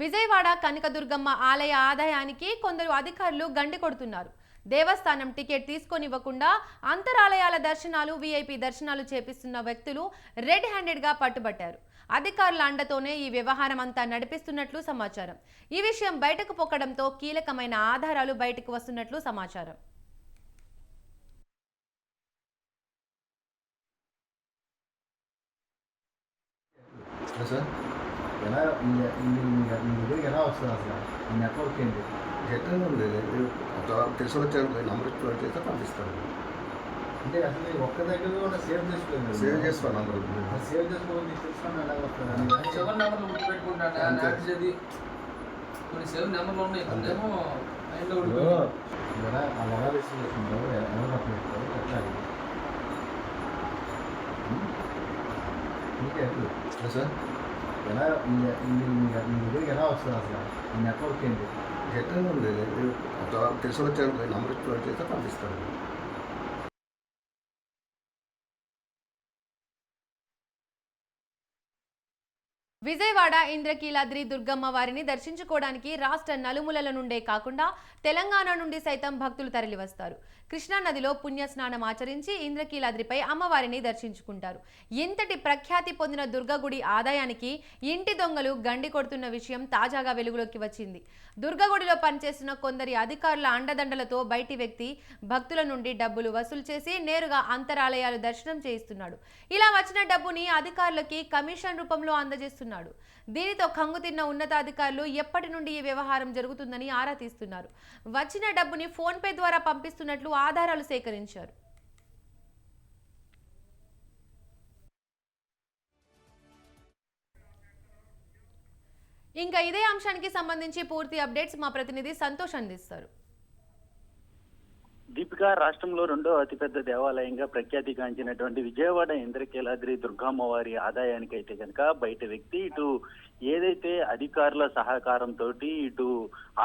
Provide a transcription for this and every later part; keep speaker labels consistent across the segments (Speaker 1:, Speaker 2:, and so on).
Speaker 1: విజయవాడ కనకదుర్గమ్మ ఆలయ ఆదాయానికి కొందరు అధికారులు గండి కొడుతున్నారు. దేవస్థానం టికెట్ తీసుకొనివ్వకుండా అంతరాలయాల దర్శనాలు వీఐపీ దర్శనాలు చేపిస్తున్న వ్యక్తులు రెడ్ హ్యాండెడ్గా పట్టుబట్టారు. అధికారుల అండతోనే ఈ వ్యవహారం అంతా నడిపిస్తున్నట్లు సమాచారం. ఈ విషయం బయటకు పొక్కడంతో కీలకమైన ఆధారాలు బయటకు వస్తున్నట్లు సమాచారం.
Speaker 2: సార్. ఎలా మీ మీ మీ దగ్గరికి ఎలా వస్తుంది అసలు మీ నెట్వర్క్ ఏంటి
Speaker 3: ఎట్లా ఉంది తెలిసిన వచ్చే నంబర్ ఇచ్చి చేస్తే పంపిస్తాను
Speaker 2: అంటే అసలు ఒక్క దగ్గర కూడా సేవ్ చేసుకోలేదు
Speaker 3: సేవ్ చేసుకో నంబర్
Speaker 2: సేవ్ చేసుకోవాలి మీకు తెలుసుకుని ఎలా వస్తుంది
Speaker 4: సెవెన్ నెంబర్లు గుర్తుపెట్టుకుంటాను చేది కొన్ని సెవెన్ నెంబర్లు ఉన్నాయి. కొంచెమో మైండ్లో
Speaker 2: ఎలా అలా ఎలా రిసీవ్ చేస్తుందో ఎవరు అప్పుడు ఎట్లా మీకే ఎట్లు
Speaker 3: హలో సార్
Speaker 2: ఎలా దగ్గరికి ఎలా వస్తుంది అసలు నెట్వర్క్ ఏంటి
Speaker 3: ఉంది తెలిసిన నంబర్ ఇచ్చి చేస్తే పంపిస్తాను
Speaker 1: విజయవాడ ఇంద్రకీలాద్రి దుర్గమ్మ వారిని దర్శించుకోవడానికి రాష్ట్ర నలుమూలల నుండే కాకుండా తెలంగాణ నుండి సైతం భక్తులు తరలివస్తారు కృష్ణా నదిలో పుణ్య స్నానం ఆచరించి ఇంద్రకీలాద్రిపై అమ్మవారిని దర్శించుకుంటారు. ఇంతటి ప్రఖ్యాతి పొందిన దుర్గగుడి ఆదాయానికి ఇంటి దొంగలు గండి కొడుతున్న విషయం తాజాగా వెలుగులోకి వచ్చింది. దుర్గగుడిలో పనిచేస్తున్న కొందరి అధికారుల అండదండలతో బయటి వ్యక్తి భక్తుల నుండి డబ్బులు వసూలు చేసి నేరుగా అంతరాలయాలు దర్శనం చేయిస్తున్నాడు. ఇలా వచ్చిన డబ్బుని అధికారులకి కమిషన్ రూపంలో అందజేస్తున్నాడు. దీనితో కంగుతిన్న ఉన్నతాధికారులు ఎప్పటి నుండి ఈ వ్యవహారం జరుగుతుందని ఆరా తీస్తున్నారు. వచ్చిన డబ్బుని ఫోన్పే ద్వారా పంపిస్తున్నట్లు ఆధారాలు సేకరించారు. ఇంకా ఇదే అంశానికి సంబంధించి పూర్తి అప్డేట్స్ మా ప్రతినిధి సంతోష్ అందిస్తారు.
Speaker 5: దీపిక రాష్ట్రంలో రెండో అతిపెద్ద దేవాలయంగా ప్రఖ్యాతిగాంచినటువంటి విజయవాడ ఇంద్రకీలాద్రి దుర్గామ్మవారి ఆదాయానికి అయితే కనుక బయట వ్యక్తి ఇటు ఏదైతే అధికారుల సహకారంతో ఇటు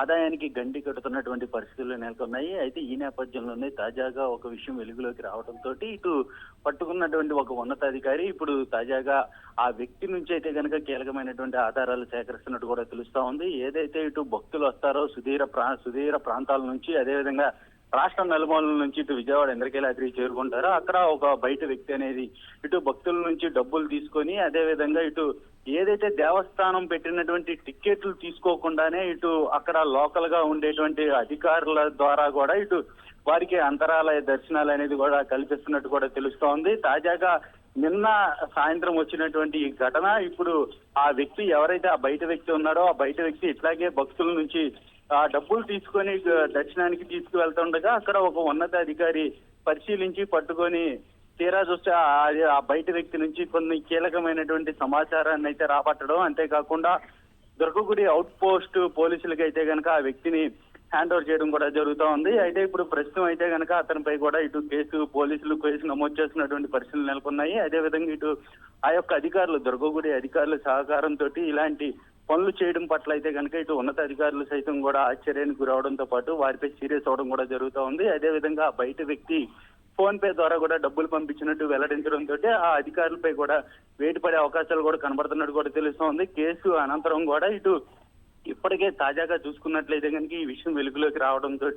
Speaker 5: ఆదాయానికి గండి కడుతున్నటువంటి పరిస్థితులు నెలకొన్నాయి అయితే ఈ నేపథ్యంలోనే తాజాగా ఒక విషయం వెలుగులోకి రావడంతో ఇటు పట్టుకున్నటువంటి ఒక ఉన్నతాధికారి ఇప్పుడు తాజాగా ఆ వ్యక్తి నుంచి అయితే కనుక కీలకమైనటువంటి ఆధారాలు సేకరిస్తున్నట్టు కూడా తెలుస్తా ఉంది. ఏదైతే ఇటు భక్తులు వస్తారో సుదీర ప్రా సుదీర ప్రాంతాల నుంచి అదేవిధంగా రాష్ట్ర నలుమూలల నుంచి ఇటు విజయవాడ ఇంద్రకీలాద్రి చేరుకుంటారో. అక్కడ ఒక బయట వ్యక్తి అనేది ఇటు భక్తుల నుంచి డబ్బులు తీసుకొని అదే విధంగా ఇటు ఏదైతే దేవస్థానం పెట్టినటువంటి టిక్కెట్లు తీసుకోకుండానే ఇటు అక్కడ లోకల్గా ఉండేటువంటి అధికారుల ద్వారా కూడా ఇటు వారికి అంతరాలయ దర్శనాలు అనేది కూడా కల్పిస్తున్నట్టు కూడా తెలుస్తోంది తాజాగా నిన్న సాయంత్రం వచ్చినటువంటి ఈ ఘటన ఇప్పుడు ఆ వ్యక్తి ఎవరైతే ఆ బయట వ్యక్తి ఉన్నాడో ఆ బయట వ్యక్తి ఇట్లాగే భక్తుల నుంచి ఆ డబ్బులు తీసుకొని దర్శనానికి తీసుకువెళ్తుండగా అక్కడ ఒక ఉన్నతాధికారి పరిశీలించి పట్టుకొని తీరా చూస్తే ఆ- బయట వ్యక్తి నుంచి కొన్ని కీలకమైనటువంటి సమాచారాన్ని అయితే రాబట్టడం. అంతేకాకుండా దుర్గగుడి అవుట్ పోస్ట్ పోలీసులకి అయితే కనుక ఆ వ్యక్తిని హ్యాండ్ ఓవర్ చేయడం కూడా జరుగుతూ ఉంది. అయితే ఇప్పుడు ప్రస్తుతం అయితే కనుక అతనిపై కూడా ఇటు కేసు పోలీసులు కేసు నమోదు చేసినటువంటి పరిస్థితులు నెలకొన్నాయి. అదేవిధంగా ఇటు ఆ యొక్క అధికారులు దుర్గగుడి అధికారుల సహకారంతో ఇలాంటి పనులు చేయడం పట్ల అయితే కనుక ఇటు ఉన్నత అధికారులు సైతం కూడా ఆశ్చర్యానికి గురవడంతో పాటు వారిపై సీరియస్ అవడం కూడా జరుగుతూ ఉంది. అదేవిధంగా విధంగా బయట వ్యక్తి ఫోన్ పే ద్వారా కూడా డబ్బులు పంపించినట్టు వెల్లడించడంతో ఆ అధికారులపై కూడా వేటు పడే అవకాశాలు కూడా కనబడుతున్నట్టు కూడా తెలుస్తోంది. కేసు అనంతరం కూడా ఇటు ఇప్పటికే తాజాగా చూసుకున్నట్లయితే కనుక ఈ విషయం వెలుగులోకి రావడంతో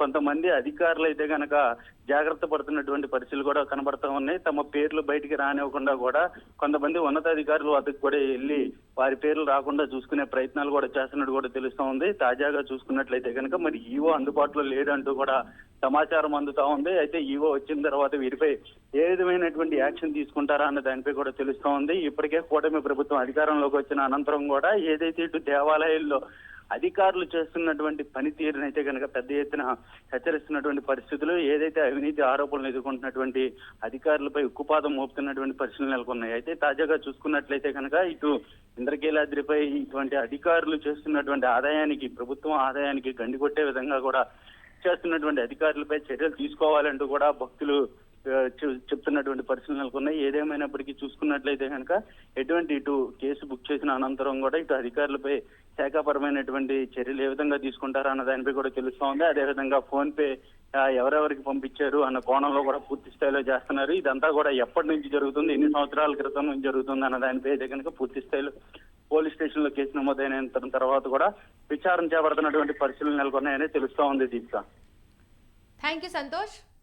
Speaker 5: కొంతమంది అధికారులు అయితే కనుక జాగ్రత్త పడుతున్నటువంటి పరిస్థితులు కూడా కనబడతా ఉన్నాయి. తమ పేర్లు బయటికి రానివ్వకుండా కూడా కొంతమంది ఉన్నతాధికారులు వద్దకు కూడా వెళ్ళి వారి పేర్లు రాకుండా చూసుకునే ప్రయత్నాలు కూడా చేస్తున్నట్టు కూడా తెలుస్తా ఉంది. తాజాగా చూసుకున్నట్లయితే కనుక మరి ఈవో అందుబాటులో లేడంటూ కూడా సమాచారం అందుతా ఉంది. అయితే ఈవో వచ్చిన తర్వాత వీరిపై ఏ విధమైనటువంటి యాక్షన్ తీసుకుంటారా అన్న దానిపై కూడా తెలుస్తా ఉంది. ఇప్పటికే కూటమి ప్రభుత్వం అధికారంలోకి వచ్చిన అనంతరం కూడా ఏదైతే ఇటు దేవాలయాల్లో అధికారులు చేస్తున్నటువంటి పనితీరునైతే అయితే కనుక పెద్ద ఎత్తున హెచ్చరిస్తున్నటువంటి పరిస్థితులు ఏదైతే అవినీతి ఆరోపణలు ఎదుర్కొంటున్నటువంటి అధికారులపై ఉక్కుపాదం మోపుతున్నటువంటి పరిస్థితులు నెలకొన్నాయి. అయితే తాజాగా చూసుకున్నట్లయితే కనుక ఇటు ఇంద్రకీలాద్రిపై ఇటువంటి అధికారులు చేస్తున్నటువంటి ఆదాయానికి ప్రభుత్వం ఆదాయానికి గండి కొట్టే విధంగా కూడా చేస్తున్నటువంటి అధికారులపై చర్యలు తీసుకోవాలంటూ కూడా భక్తులు చెప్తున్నటువంటి పరిస్థితులు నెలకొన్నాయి ఏదేమైనప్పటికీ చూసుకున్నట్లయితే కనుక ఎటువంటి ఇటు కేసు బుక్ చేసిన అనంతరం కూడా ఇటు అధికారులపై శాఖాపరమైనటువంటి చర్యలు ఏ విధంగా తీసుకుంటారా అన్న దానిపై కూడా తెలుస్తా ఉంది. అదేవిధంగా ఫోన్ పే ఎవరెవరికి పంపించారు అన్న కోణంలో కూడా పూర్తి స్థాయిలో చేస్తున్నారు. ఇదంతా కూడా ఎప్పటి నుంచి జరుగుతుంది ఎన్ని సంవత్సరాల క్రితం నుంచి జరుగుతుంది అన్న దానిపై అయితే కనుక పూర్తి స్థాయిలో పోలీస్ స్టేషన్లో కేసు నమోదైన తర్వాత కూడా విచారణ చేపడుతున్నటువంటి పరిస్థితులు నెలకొన్నాయని తెలుస్తా ఉంది దీపిక.
Speaker 1: Thank you Santosh